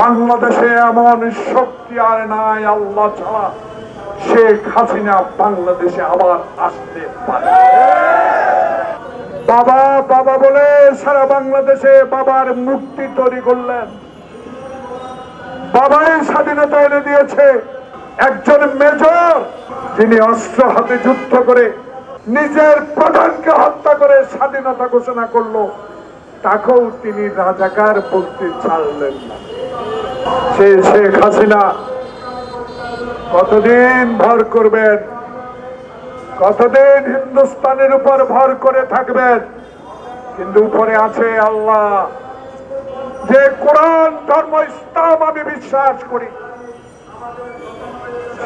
বাংলাদেশে এমন শক্তি আর নাই আল্লাহ ছাড়া। শেখ হাসিনা বাংলাদেশে আবার আসতে পারে। বাবা বাবা বলে সারা বাংলাদেশে বাবার মুক্তি তৈরি করলেন। বাবাই স্বাধীনতা এনে দিয়েছে। একজন মেজর যিনি অস্ত্র হাতে যুদ্ধ করে নিজের প্রধানকে হত্যা করে স্বাধীনতা ঘোষণা করল। তাকেও তিনি রাজাকার বলতে ছাড়লেন না। সে শেখ হাসিনা কতদিন ভর করবেন? কতদিন হিন্দুস্তানের উপর ভর করে থাকবেন? কিন্তু উপরে আছে আল্লাহ। যে কোরআন, ধর্ম, ইসলাম আমি বিশ্বাস করি।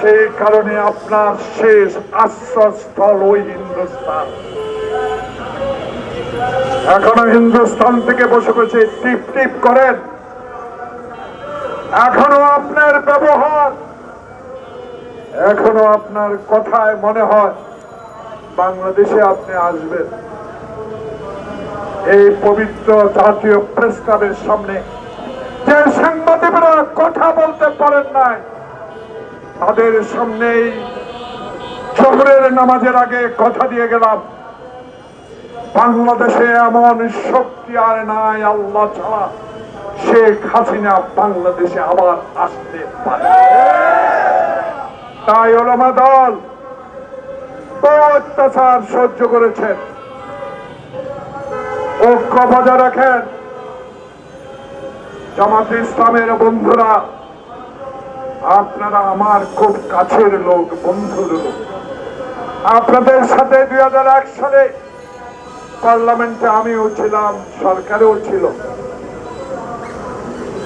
সেই কারণে আপনার শেষ আশ্রয়স্থল ওই হিন্দুস্তান। এখনও হিন্দুস্তান থেকে বসে বসে টিপ টিপ করেন। এখনও আপনার ব্যবহার, এখনও আপনার কথায় মনে হয় বাংলাদেশে আপনি আসবেন। এই পবিত্র জাতীয় প্রেস সামনে যে সাংবাদিকরা কথা বলতে পারেন নাই, তাদের সামনেই শহরের নামাজের আগে কথা দিয়ে গেলাম। বাংলাদেশে এমন শক্তি আর নাই আল্লাহ ছাড়া। শেখ হাসিনা বাংলাদেশে আবার আসতে পারে। তাই ওলামা দল অত্যাচার সহ্য করেছেন। ঐক্য বজায় রাখেন। জামাত ইসলামের বন্ধুরা, আপনারা আমার খুব কাছের লোক, বন্ধুর লোক। আপনাদের সাথে দুই সালে পার্লামেন্টে আমিও ছিলাম, সরকারেও ছিল।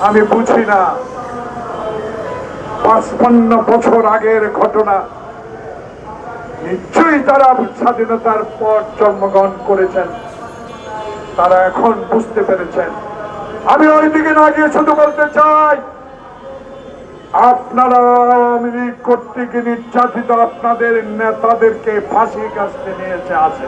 আমি বুঝি না, পাঁচপান্ন বছর আগের ঘটনা, নিশ্চয়ই তারা স্বাধীনতার পর জন্মগ্রহণ করেছেন। তারা এখন বুঝতে পেরেছেন। আমি ওই দিকে না গিয়ে শুধু বলতে চাই, আপনারা আওয়ামী কর্তৃক নির্যাতিত আপনাদের নেতাদেরকে ফাঁসি কাছতে নিয়েছে আসে